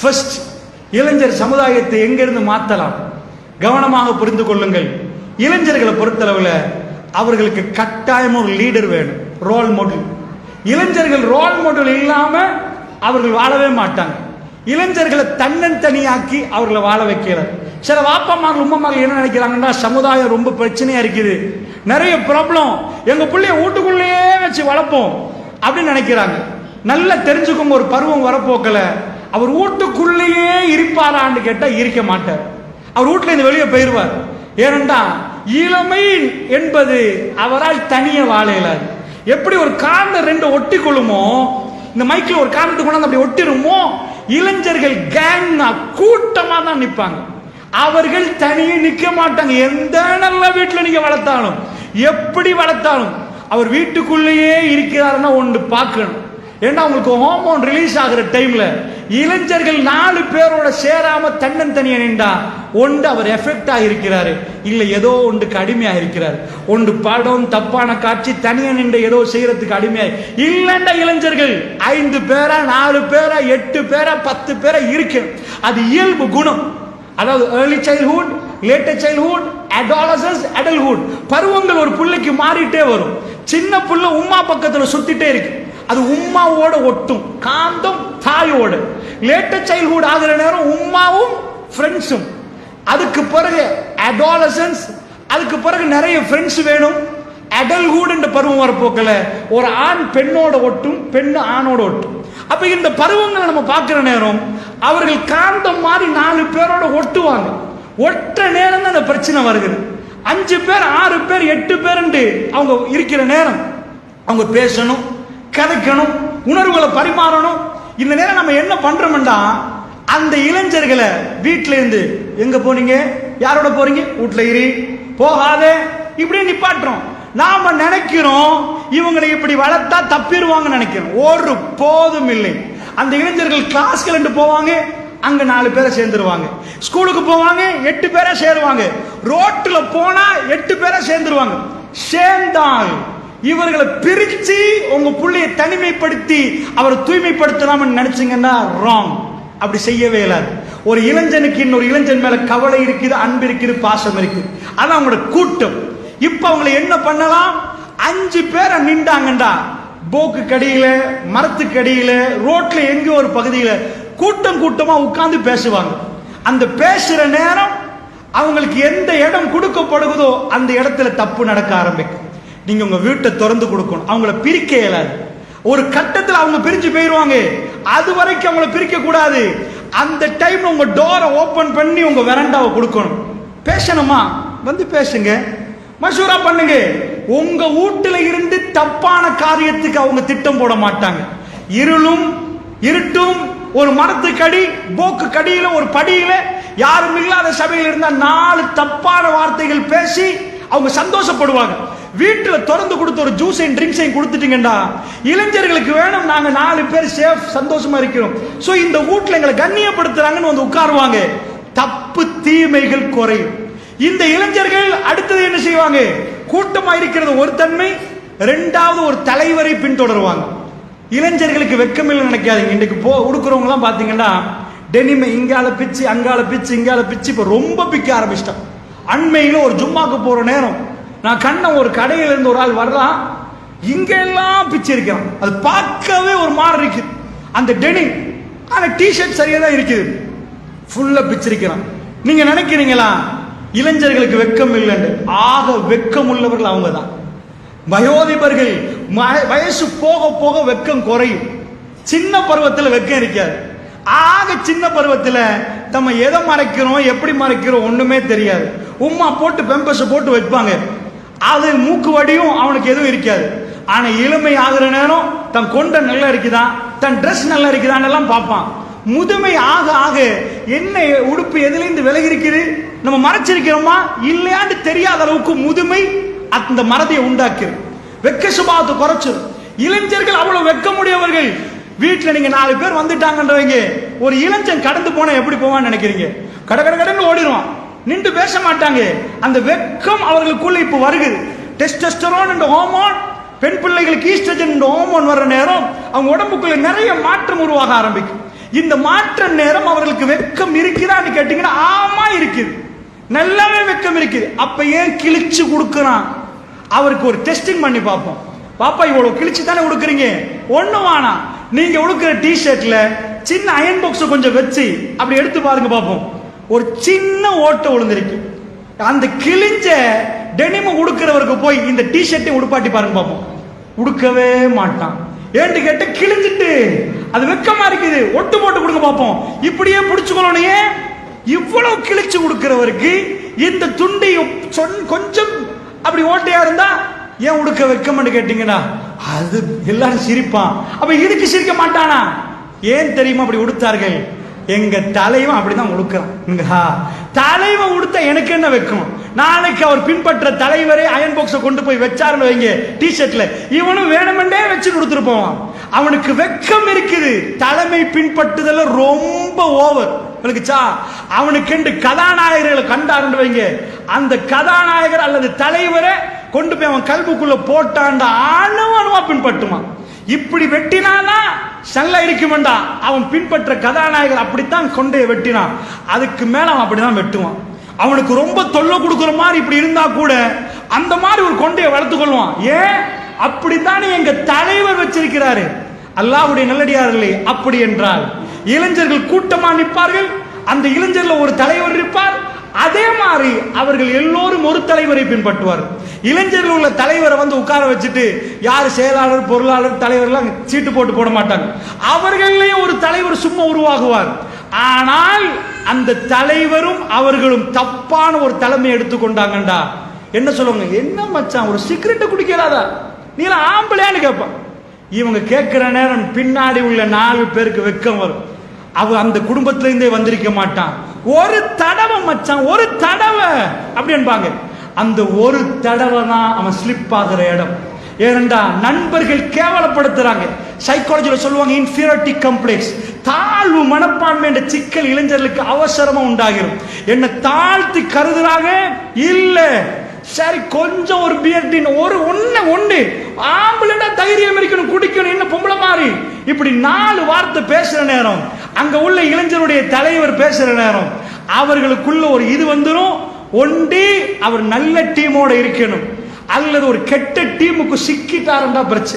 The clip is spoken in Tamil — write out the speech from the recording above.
ஃபர்ஸ்ட் இளைஞர் சமுதாயத்தை எங்கிருந்து மாத்தலாம்? கவனமாக புரிந்து கொள்ளுங்கள். இளைஞர்களை பொறுத்தளவில் அவர்களுக்கு கட்டாயம் ஒரு லீடர் வேணும் ரோல் மாடல் இளைஞர்கள் ரோல் மாடல் இல்லாம அவர்கள் வாழவே மாட்டாங்க. இளைஞர்களை தன்னன் தனியாக்கி அவர்களை வாழ வைக்கல. சில வாப்பம்மார்கள் உம்மம்மார்கள் என்ன நினைக்கிறாங்கன்னா சமுதாயம் ரொம்ப பிரச்சனையா இருக்குது. நிறைய ப்ராப்ளம் எங்க பிள்ளைய வீட்டுக்குள்ளேயே வச்சு வளர்ப்போம் அப்படின்னு நினைக்கிறாங்க. நல்லா தெரிஞ்சுக்கோங்க ஒரு பருவம் வரப்போக்கல. அவர் வீட்டுக்குள்ளேயே இருப்பாரான்னு கேட்டால் இருக்க மாட்டார். அவர் வீட்டில் இருந்து வெளியே போயிடுவார் ஏனென்றால் இளமை என்பது அவரால் தனியே வாழ இயலாது. எப்படி ஒரு காந்த ரெண்டு ஒட்டி கொள்ளுமோ இந்த மைக்கில் ஒரு காரணத்தை கொண்டாந்து அப்படி ஒட்டிருமோ இளைஞர்கள் கேங்னா கூட்டமாக தான் நிற்பாங்க. அவர்கள் தனியே நிற்க மாட்டாங்க. எந்த நல்ல வீட்டில் நீங்கள் வளர்த்தாலும் எப்படி வளர்த்தாலும் அவர் வீட்டுக்குள்ளேயே இருக்கிறாருன்னா ஒன்று பார்க்கணும். ஏன்னா உங்களுக்கு ஹார்மோன் ரிலீஸ் ஆகிற டைம்ல இளைஞர்கள் நாலு பேரோட சேராம தன்னன் தனியா நின்றா ஒன்று அவர் எஃபெக்ட் இருக்கிறாரு. இல்லை ஏதோ ஒன்றுக்கு அடிமையாக இருக்கிறார். ஒன்று படம் தப்பான காட்சி தனியா நின்று ஏதோ செய்யறதுக்கு அடிமையாக இல்லைன்ற இளைஞர்கள் ஐந்து பேரா நாலு பேரா எட்டு பேரா பத்து பேரா இருக்கு அது இயல்பு குணம். அதாவது early childhood later childhood adolescence adulthood பருவங்கள் ஒரு பிள்ளைக்கு மாறிட்டே வரும். சின்ன புள்ள உம்மா பக்கத்தில் சுத்திட்டே இருக்கு. அது உம்மாவோட ஒட்டும் காந்தம் தாயோடு. லேட்டர் சைல்ட்ஹுட் ஆகிற நேரம் உம்மாவும் ஃப்ரெண்ட்ஸும் அதுக்கு பிறகு அடாலசன்ஸ் அதுக்கு பிறகு நிறைய ஃப்ரெண்ட்ஸ் வேணும். அடல்ஹுட் பருவம் வரப்போக்கில் ஒரு ஆண் பெண்ணோட ஒட்டும் பெண் ஆணோட ஒட்டும். அப்ப இந்த பருவங்களை நம்ம பார்க்கிற நேரம் அவர்கள் காந்தம் மாதிரி நாலு பேரோட ஒட்டுவாங்க. ஒற்ற நேரம் தான் அந்த பிரச்சனை வருகிறது. அஞ்சு பேர் ஆறு பேர் எட்டு பேருண்டு அவங்க இருக்கிற நேரம். அவங்க பேசணும் கதைக்கணும் உணர்வுகளை பரிமாறணும். இந்த நேரம் நம்ம என்ன பண்றோம்டா அந்த இளைஞர்களை வீட்டில இருந்து எங்க போனீங்க? யாரோட போறீங்க? வீட்ல இரு. போகாதே. இப்படி நிப்பாட்டுறோம். நாம நினைக்கிறோம் இவங்களை இப்படி வளர்த்தா தப்பிடுவாங்கன்னு நினைக்கிறோம். ஒரு போதும் இல்லை. அந்த இளைஞர்கள் கிளாஸ்கள் என்று போவாங்க அங்க நாலு பேரை சேர்ந்துருவாங்க. ஸ்கூலுக்கு போவாங்க எட்டு பேரை சேருவாங்க. ரோட்ல போனா எட்டு பேரை சேர்ந்துருவாங்க. சேர்ந்தாங்க இவர்களை பிரிச்சு உங்க பிள்ளையை தனிமைப்படுத்தி அவரை தூய்மைப்படுத்தலாம்னு நினைச்சீங்கன்னா ராங் அப்படி செய்யவே இல்லாது. ஒரு இளைஞனுக்கு இன்னொரு இளைஞன் மேல கவலை இருக்குது அன்பு இருக்குது பாசம் இருக்குது. அதான் அவங்களோட கூட்டம். இப்ப அவங்களை என்ன பண்ணலாம்? அஞ்சு பேரை நின்றாங்கண்டா. போக்கு கடியில மரத்துக்கு அடியில ரோட்ல எங்கேயோ ஒரு பகுதியில கூட்டம் கூட்டமா உட்கார்ந்து பேசுவாங்க. அந்த பேசுற நேரம் அவங்களுக்கு எந்த இடம் கொடுக்கப்படுகிறதோ அந்த இடத்துல தப்பு நடக்க ஆரம்பிக்கும். நீங்க உங்க வீட்டை திறந்து கொடுக்கணும். அவங்கள பிரிக்க இயலாது. ஒரு கட்டத்தில் அவங்க பிரிஞ்சு போயிருவாங்க. அது வரைக்கும் அவங்கள பிரிக்க கூடாது. அந்த டைம்ல உங்க டோரை ஓபன் பண்ணி உங்க வெரண்டாவை கொடுக்கணும். பேசணுமா? வந்து பேசுங்க. மசூரா பண்ணுங்க. உங்க வீட்டுல இருந்து தப்பான காரியத்துக்கு அவங்க திட்டம் போட மாட்டாங்க. இருளும் இருட்டும் ஒரு மரத்துக்கடி போக்கு கடியில ஒரு படியில யாரும் இல்லாத சபையில் இருந்தா நாலு தப்பான வார்த்தைகள் பேசி அவங்க சந்தோஷப்படுவாங்க. வீட்டில் திறந்து கொடுத்த ஒரு ஜூஸையும் ட்ரிங்க்ஸையும் கொடுத்துட்டீங்கடா இளைஞர்களுக்கு வேணும். நாங்கள் நாலு பேர் சேஃப் சந்தோஷமா இருக்கிறோம். ஸோ இந்த வீட்டில் எங்களை கண்ணியப்படுத்துறாங்கன்னு வந்து உட்காருவாங்க. தப்பு தீமைகள் குறையும். இந்த இளைஞர்கள் அடுத்தது என்ன செய்வாங்க? கூட்டமா இருக்கிறது ஒரு தன்மை ரெண்டாவது ஒரு தலைவரை பின்தொடருவாங்க. இளைஞர்களுக்கு வெக்கமில்லை நினைக்காதீங்க. இன்னைக்கு போ உடுக்குறவங்க எல்லாம் பாத்தீங்கன்னா டெனிமை இங்கால பிச்சு அங்கால பிச்சு இங்கால பிச்சு இப்ப ரொம்ப பிக்க ஆரம்பிச்சிட்டான் அண்மையில் ஒரு ஜும்மாக்கு போற நேரம். நான் கண்ண ஒரு கடையில இருந்து ஒரு ஆள் வரலாம் இங்க எல்லாம் பிச்சு இருக்கிறான் அது பார்க்கவே ஒரு மாதிரி இருக்குது அந்த டெனிங் ஆனா டிஷர்ட் சரியா தான் இருக்குது. ஃபுல்லா பிச்சிருக்கிறான் நீங்க நினைக்கிறீங்களா? இளைஞர்களுக்கு வெக்கம் இல்லைன்னு. ஆக வெக்கம் உள்ளவர்கள் அவங்க தான். வயோதிபர்கள் ம- வயசு போக போக வெக்கம் குறையும். சின்ன பருவத்தில் வெக்கம் இருக்காது. ஆக சின்ன பருவத்தில் நம்ம எதை மறைக்கிறோம் எப்படி மறைக்கிறோம் ஒன்றுமே தெரியாது. உம்மா போட்டு பெம்பஸ் போட்டு வைப்பாங்க. அது மூக்கு வடியும் அவனுக்கு எதுவும் இருக்காது. ஆனா இளமை ஆகிற நேரம் தன் கொண்ட நல்லா இருக்குதா தன் ட்ரெஸ் நல்லா இருக்குதான்னு எல்லாம் பார்ப்பான். முதுமை ஆக ஆக என்ன உடுப்பு எதுலேருந்து விலகி இருக்குது நம்ம மறைச்சிருக்கிறோமா இல்லையான்னு தெரியாத அளவுக்கு முதுமை அந்த மறதியை உண்டாக்குது. வெக்க சுபாவத்தை குறைச்சிரும். இளைஞர்கள் அவ்வளவு வெக்கமுடையவர்கள். வீட்டுல நீங்க நாலு பேர் வந்துட்டாங்கன்றவங்க ஒரு இளைஞன் கடந்து போனா எப்படி போவான்னு நினைக்கிறீங்க? கட கட கடன்னு ஓடிடுவான். நின்று பேச மாட்டாங்க அந்த வெக்கம் அவர்களுக்குள்ள இப்ப வருகிறது டெஸ்டஸ்டரோன் என்ற ஹோமோன் பெண் பிள்ளைகளுக்கு ஈஸ்ட்ரஜன் என்ற ஹோமோன் வர்ற நேரம் அவங்க உடம்புக்குள்ள நிறைய மாற்றம் உருவாக ஆரம்பிக்கும். இந்த மாற்ற நேரம் அவர்களுக்கு வெக்கம் இருக்கிறான்னு கேட்டீங்கன்னா ஆமா இருக்குது. நல்லாவே வெக்கம் இருக்குது. அப்ப ஏன் கிழிச்சு கொடுக்குறான்? அவருக்கு ஒரு டெஸ்டிங் பண்ணி பார்ப்போம். பாப்பா இவ்வளவு கிழிச்சு தானே உடுக்குறீங்க ஒண்ணு வேணாம். நீங்க உடுக்கிற டி ஷர்ட்ல சின்ன அயன் பாக்ஸ் கொஞ்சம் வச்சு அப்படி எடுத்து பாருங்க பார்ப்போம் ஒரு சின்ன ஓட்டை விழுந்திருக்கு. அந்த கிழிஞ்ச டெனிம உடுக்கிறவருக்கு போய் இந்த டி ஷர்ட்டை உடுப்பாட்டி பாருங்க பார்ப்போம் உடுக்கவே மாட்டான். ஏன்னு கேட்டு கிழிஞ்சிட்டு. அது வெக்கமா இருக்குது. ஒட்டு போட்டு கொடுங்க பார்ப்போம் இப்படியே பிடிச்சுக்கணும் இவ்வளவு கிழிச்சு கொடுக்கிறவருக்கு இந்த துண்டை சொன் கொஞ்சம் அப்படி ஓட்டையா இருந்தா ஏன் உடுக்க வெக்கம்னு கேட்டீங்கன்னா அது எல்லாரும் சிரிப்பான். அப்ப இதுக்கு சிரிக்க மாட்டானா? ஏன் தெரியுமா அப்படி உடுத்தார்கள்? எங்க தலைவன் அப்படிதான் உடுக்கிறான் தலைவன் உடுத்த எனக்கு என்ன வைக்கும் நாளைக்கு அவர் பின்பற்ற தலைவரே அயன் பாக்ஸை கொண்டு போய் வச்சாருன்னு வைங்க. டி ஷர்ட்ல இவனும் வேணுமெண்டே வச்சு கொடுத்துட்டு போவான். அவனுக்கு வெக்கம் இருக்குது. தலைமை பின்பற்றுதல ரொம்ப ஓவர் விளக்குச்சா? அவனுக்கு கதாநாயகர்களை கண்டாருன்னு வைங்க. அந்த கதாநாயகர் அல்லது தலைவரை கொண்டு போய் அவன் கல்புக்குள்ள போட்டாண்ட அணுவணுவா பின்பற்றுமா இப்படி வெட்டினானா சல்ல இருக்குமெண்டா. அவன் பின்பற்ற கதாநாயகர் அப்படித்தான் கொண்டே வெட்டினான். அதுக்கு மேல அவன் அப்படிதான் வெட்டுவான். அவனுக்கு ரொம்ப தொல்லை கொடுக்குற மாதிரி இப்படி இருந்தா கூட அந்த மாதிரி ஒரு கொண்டையை வளர்த்து கொள்வான். ஏன்? அப்படித்தானே எங்க தலைவர் வச்சிருக்கிறாரு. அல்லாஹ்வுடைய நல்லடியார்களே அப்படி என்றால் இளைஞர்கள் கூட்டமா நிற்பார்கள். அந்த இளைஞர்ல ஒரு தலைவர் இருப்பார். அதே மாதிரி அவர்கள் எல்லோரும் ஒரு தலைவரை பின்பற்றுவார் இளைஞர்கள் உள்ள தலைவரை வந்து உட்கார வச்சுட்டு யார் செயலாளர் பொருளாளர் தலைவர்லாம் சீட்டு போட்டு போட மாட்டாங்க. அவர்களையும் ஒரு தலைவர் சும்மா உருவாகுவார். ஆனால் அந்த தலைவரும் அவர்களும் தப்பான ஒரு தலைமை எடுத்துக்கொண்டாங்கண்டா என்ன சொல்லுவாங்க? என்ன மச்சான் ஒரு சிகரெட்டை குடிக்கலாதா நீ ஆம்பளையான்னு கேட்பான் இவங்க கேட்கிற நேரம் பின்னாடி உள்ள நாலு பேருக்கு வெக்கம் வரும். அவ அந்த குடும்பத்திலிருந்தே வந்திருக்க மாட்டான். ஒரு தடவை மச்சான் ஒரு தடவை! அப்படின்பாங்க அந்த ஒரு தடவை தான் அவன் ஸ்லிப் ஆகிற இடம். ஏனண்டா நண்பர்கள் கேவலப்படுத்துறாங்க. சைக்காலஜியில் சொல்லுவாங்க இன்ஃபீரியாரிட்டி கம்ப்ளெக்ஸ் தாழ்வு மனப்பான்மை என்ற சிக்கல் இளைஞர்களுக்கு அவசரமா உண்டாகிடும் என்ன தாழ்த்தி கருதுறாங்க? இல்லை. சரி கொஞ்சம் ஒரு பியர்டின் ஒரு ஒண்ணு ஒண்ணு. ஆம்பளை தைரியம் இருக்கணும் குடிக்கணும் என்ன பொம்பளை மாதிரி. இப்படி நாலு வார்த்தை பேசுற நேரம் அங்க உள்ள இளைஞருடைய தலைவர் பேசுற நேரம் அவர்களுக்குள்ள ஒரு இது வந்துடும் ஒன்று அவர் நல்ல டீமோட இருக்கணும். அல்லது ஒரு கெட்ட டீமுக்கு சிக்கிட்டாருந்தா பிரச்சனை.